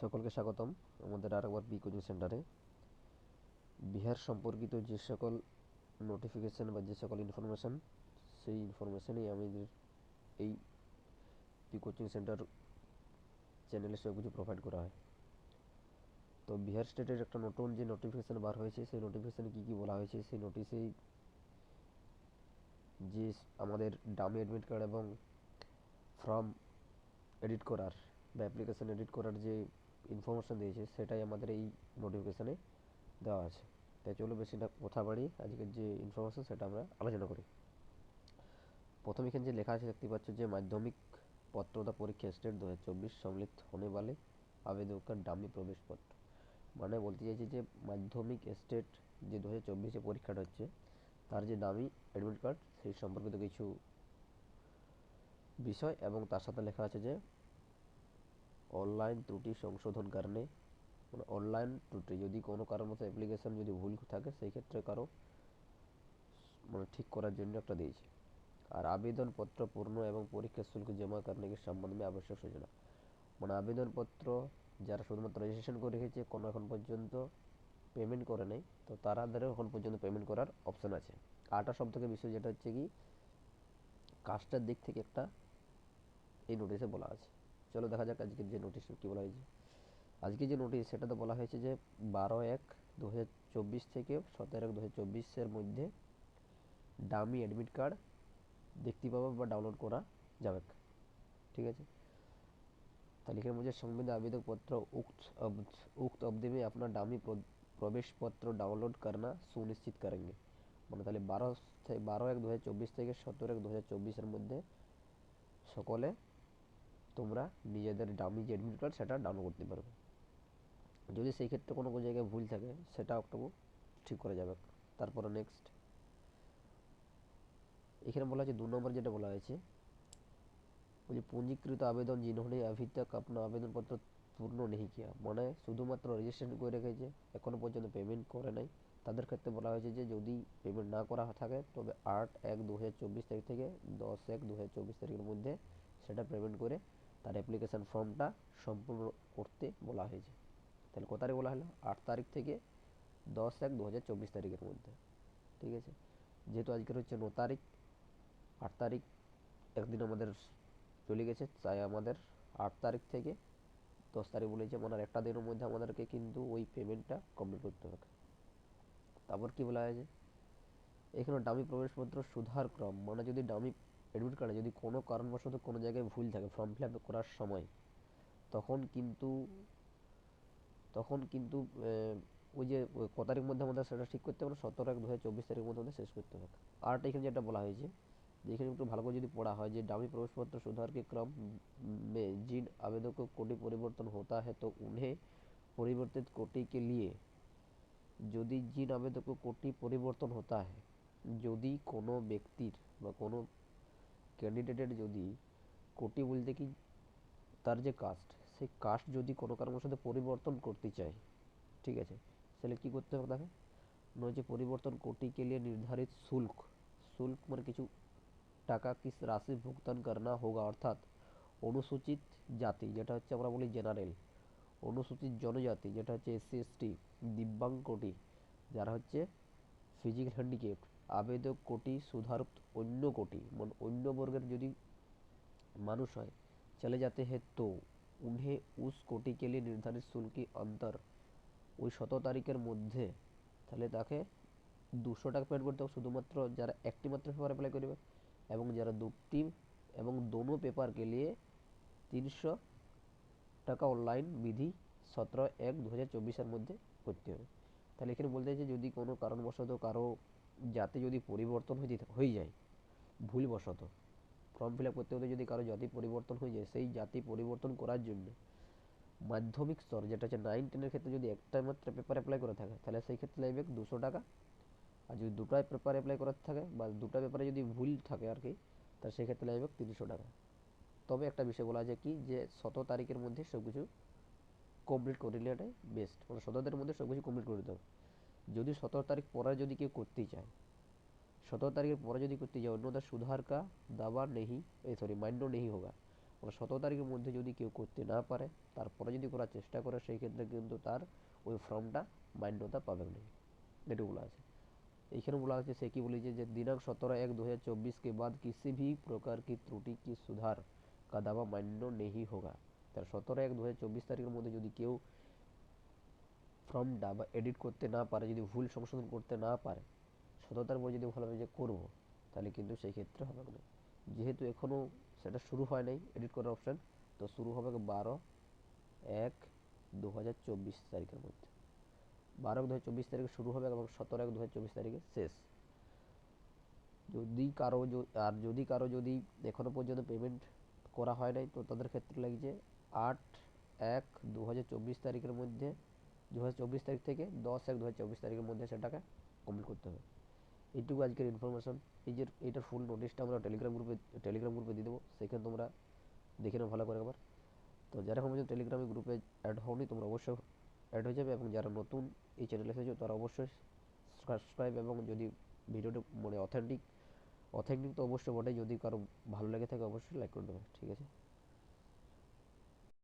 সকলকে স্বাগতম আমাদের আরেকবার বি কোচিং সেন্টারে বিহার সম্পর্কিত যে সকল নোটিফিকেশান বা যে সকল ইনফরমেশান সেই ইনফরমেশানই আমাদের এই বি কোচিং সেন্টার চ্যানেলে সব কিছু প্রোভাইড করা হয়। তো বিহার স্টেটের একটা নতুন যে নোটিফিকেশান বার হয়েছে, সেই নোটিফিকেশানে কী কী বলা হয়েছে, সেই নোটিশেই যে আমাদের ডামি অ্যাডমিট কার্ড এবং ফর্ম এডিট করার বা অ্যাপ্লিকেশান এডিট করার যে ইনফরমেশান দিয়েছে, সেটাই আমাদের এই নোটিফিকেশানে দেওয়া আছে। তাই চলো বেশি না কথা বাড়ি আজকের যে ইনফরমেশান সেটা আমরা আলোচনা করি। প্রথম এখানে যে লেখা আছে, দেখতে পাচ্ছ যে মাধ্যমিক পত্রতা পরীক্ষা স্টেট দু হাজার চব্বিশ সম্মিলিত হনে वाले আবেদকের ডামি প্রবেশপত্র। মানে বলতে চাইছি যে মাধ্যমিক স্টেট যে দু হাজার চব্বিশে পরীক্ষাটা হচ্ছে, তার যে দামি অ্যাডমিট কার্ড সেই সম্পর্কিত কিছু বিষয় এবং তার সাথে লেখা আছে যে অনলাইন ত্রুটি সংশোধন কারণে মানে অনলাইন ত্রুটি যদি কোনো কারণবশত অ্যাপ্লিকেশান যদি ভুল থাকে সেই ক্ষেত্রে কারো মানে ঠিক করার জন্য একটা দিয়েছে আর আবেদনপত্র পূর্ণ এবং পরীক্ষা শুল্ক জমা करने के संबंध में आवश्यक सूचना মানে আবেদনপত্র যারা শুধুমাত্র রেজিস্ট্রেশন করে রেখেছে কোনো এখন পর্যন্ত পেমেন্ট করে নেই তো তারাদেরও এখন পর্যন্ত পেমেন্ট করার অপশান আছে আটা সব থেকে বিষয় যেটা হচ্ছে কি কাজটার দিক থেকে একটা এই নোটিশে বলা আছে চলো দেখা যাক আজকের যে নোটিশ কী বলা হয়েছে আজকে যে নোটিশ সেটাতে বলা হয়েছে যে বারো এক দু থেকে সতেরো এক দু হাজার মধ্যে ডামি অ্যাডমিট কার্ড দেখতে পাবো বা ডাউনলোড করা যাবে ঠিক আছে তাহলে এখানে मुझे संबंधित आवेदक पत्र उक्त उक्त अवधि में अपना डामी प्रवेश पत्र डाउनलोड करना सुनिश्चित करेंगे মানে তাহলে বারো বারো এক দু থেকে সতেরো এক দু হাজার মধ্যে সকলে তোমরা নিজেদের ডামি যে অ্যাডমিট কার্ড সেটা ডাউনলোড করতে পারবে যদি সেই ক্ষেত্রে কোনো কোনো জায়গায় ভুল থাকে সেটা একটু ঠিক করা যাবে তারপরে নেক্সট এখানে বলা হয়েছে দু নম্বর যেটা বলা হয়েছে বলছি পঞ্জীকৃত আবেদন जिन्होंने अभी तक अपना আবেদনপত্র পূর্ণ নেই কিয়া মানে শুধুমাত্র রেজিস্ট্রেশন করে রেখেছে এখনও পর্যন্ত পেমেন্ট করে নাই তাদের ক্ষেত্রে বলা হয়েছে যে যদি পেমেন্ট না করা থাকে তবে আট এক দু তারিখ থেকে দশ এক দু তারিখের মধ্যে সেটা পেমেন্ট করে তার অ্যাপ্লিকেশান ফর্মটা সম্পূর্ণ করতে বলা হয়েছে। তাহলে কত তারিখ বলা হলো? আট তারিখ থেকে দশ এক দু তারিখের মধ্যে। ঠিক আছে? যেহেতু আজকের হচ্ছে ন তারিখ, আট তারিখ একদিন আমাদের চলে গেছে, তাই আমাদের আট তারিখ থেকে দশ তারিখ বলেছে মানে একটা দিনের মধ্যে আমাদেরকে কিন্তু ওই পেমেন্টটা কমপ্লিট করতে হবে। তারপর কী বলা হয়েছে? এখানে ডামি প্রবেশপত্র সুধার ক্রম মানে যদি ডামি অ্যাডমিট কার্ডে যদি কোনো কারণবশত কোনো জায়গায় ভুল থাকে ফর্ম ফিল আপ করার সময় তখন কিন্তু তখন কিন্তু ওই যে ক তারিখ মধ্যে আমাদের সেটা ঠিক করতে হবে সতেরো এক দু হাজার চব্বিশ তারিখের মধ্যে আমাদের শেষ করতে হবে আর এখানে যেটা বলা হয়েছে এখানে একটু ভালো করে যদি পড়া হয় যে डामी प्रवेश पत्र सुधार के क्रम में जिन आवेदकों को कोटि परिवर्तन होता है तो उन्हें परिवर्तित कोटि के लिए যদি জিন আবেদক কোটি পরিবর্তন হতা হয় যদি কোনো ব্যক্তির বা কোনো ক্যান্ডিডেটের যদি কোটি বলতে কি তার যে কাস্ট সেই কাস্ট যদি কোনো কারণের সাথে পরিবর্তন করতে চায়, ঠিক আছে? তাহলে কী করতে হবে তাকে? নয় যে পরিবর্তন কোটিকে নিয়ে নির্ধারিত শুল্ক শুল্ক মানে কিছু টাকা কি রাশি ভুগতান করনা হোগা, অর্থাৎ অনুসূচিত জাতি, যেটা হচ্ছে আমরা বলি জেনারেল অনুসূচিত জনজাতি, যেটা হচ্ছে এসসি, এসটি, দিব্যাঙ্গ কোটি, যারা হচ্ছে ফিজিক্যাল হ্যান্ডিক্যাপ আবেদক কোটি সুধার অন্য কোটি মানে অন্য বর্গের যদি মানুষ হয়, চলে जाते हैं तो उन्हें उस कोटि के लिए নির্ধারিত শুল্কি অন্তর। ওই শত তারিখের মধ্যে তাহলে তাকে দুশো টাকা পেমেন্ট করতে হবে শুধুমাত্র যারা একটি মাত্র পেপার অ্যাপ্লাই করবে এবং যারা দুটি এবং দোনো पेपर के लिए তিনশো টাকা অনলাইন বিধি সতেরো এক দু হাজার চব্বিশের মধ্যে করতে হবে। তাহলে এখানে বলতে চাইছে যদি কোনো কারণবশত কারও জাতি যদি পরিবর্তন হয়ে যেতে হয়ে যায়, ভুলবশত ফর্ম ফিল আপ করতে হতে যদি কারও জাতি পরিবর্তন হয়ে যায়, সেই জাতি পরিবর্তন করার জন্য মাধ্যমিক স্তর যেটা হচ্ছে নাইন টেনের ক্ষেত্রে যদি একটা মাত্র পেপার অ্যাপ্লাই করে থাকে, তাহলে সেই ক্ষেত্রে লাগবে দুশো টাকা। আর যদি দুটাই পেপার অ্যাপ্লাই করার থাকে বা দুটা পেপারে যদি ভুল থাকে আর কি, তাহলে সেক্ষেত্রে লাগবে তিনশো টাকা। তবে একটা বিষয় বলা যায় কি যে শত তারিখের মধ্যে সব কিছু কমপ্লিট করে নেওয়াটাই বেস্ট মানে সতেরো তারিখের মধ্যে সব কিছু কমপ্লিট করে দিতে হবে। যদি সতেরো তারিখ পরে যদি কেউ করতে চায়, সতেরো তারিখের পরে যদি করতে চায় অন্যদা সুধার কা দাবা নেহি এই সরি মান্য নেহি হোগা। মানে সতেরো তারিখের মধ্যে যদি কেউ করতে না পারে, তারপরে যদি করার চেষ্টা করে, সেই ক্ষেত্রে কিন্তু তার ওই ফর্মটা মান্যতা পাবে না। এটু বলা আছে। এইখানে বলা আছে, সে কি বলেছে যে, দিনাঙ্ক সতেরো এক দু হাজার চব্বিশকে বাদ কিসি ভি প্রকার কি ত্রুটি কি সুধার কা দাবা মান্য নেহি হোগা। তার সতেরো এক দু হাজার চব্বিশ তারিখের মধ্যে যদি কেউ ফর্মটা বা এডিট করতে না পারে, যদি ভুল সংশোধন করতে না পারে সতেরো তারিখ পর যদি ভালোভাবে যে করব, তাহলে কিন্তু সেই ক্ষেত্রে হবে না। যেহেতু এখনও সেটা শুরু হয় নাই এডিট করার অপশান তো শুরু হবে বারো এক দু হাজার চব্বিশ তারিখের মধ্যে। বারো এক দু হাজার চব্বিশ তারিখে শুরু হবে এবং সতেরো এক দু হাজার চব্বিশ তারিখে শেষ। যদি কারও আর যদি কারও যদি এখনও পর্যন্ত পেমেন্ট করা হয় নাই, তো তাদের ক্ষেত্রে লাগছে আট এক দু হাজার চব্বিশ তারিখের মধ্যে দু হাজার চব্বিশ তারিখ থেকে দশ এক দু তারিখের মধ্যে সেটাকে কমপ্লিট করতে হবে। এইটুকু আজকের ইনফরমেশন এই যে এইটার ফুল নোটিশটা আমরা টেলিগ্রাম গ্রুপে টেলিগ্রাম গ্রুপে দিয়ে দেবো। সেখানে তোমরা দেখে নাও ভালো করে একবার। তো যারা পর্যন্ত টেলিগ্রামে গ্রুপে অ্যাড হওনি, তোমরা অবশ্যই অ্যাড হয়ে যাবে। এবং যারা নতুন এই চ্যানেলে এসেছ, তারা অবশ্যই সাবস্ক্রাইব এবং যদি ভিডিওটা মানে অথেন্টিক অথেন্টিক তো অবশ্যই বটে যদি কারও ভালো লেগে থাকে, অবশ্যই লাইক করে দেবে। ঠিক আছে?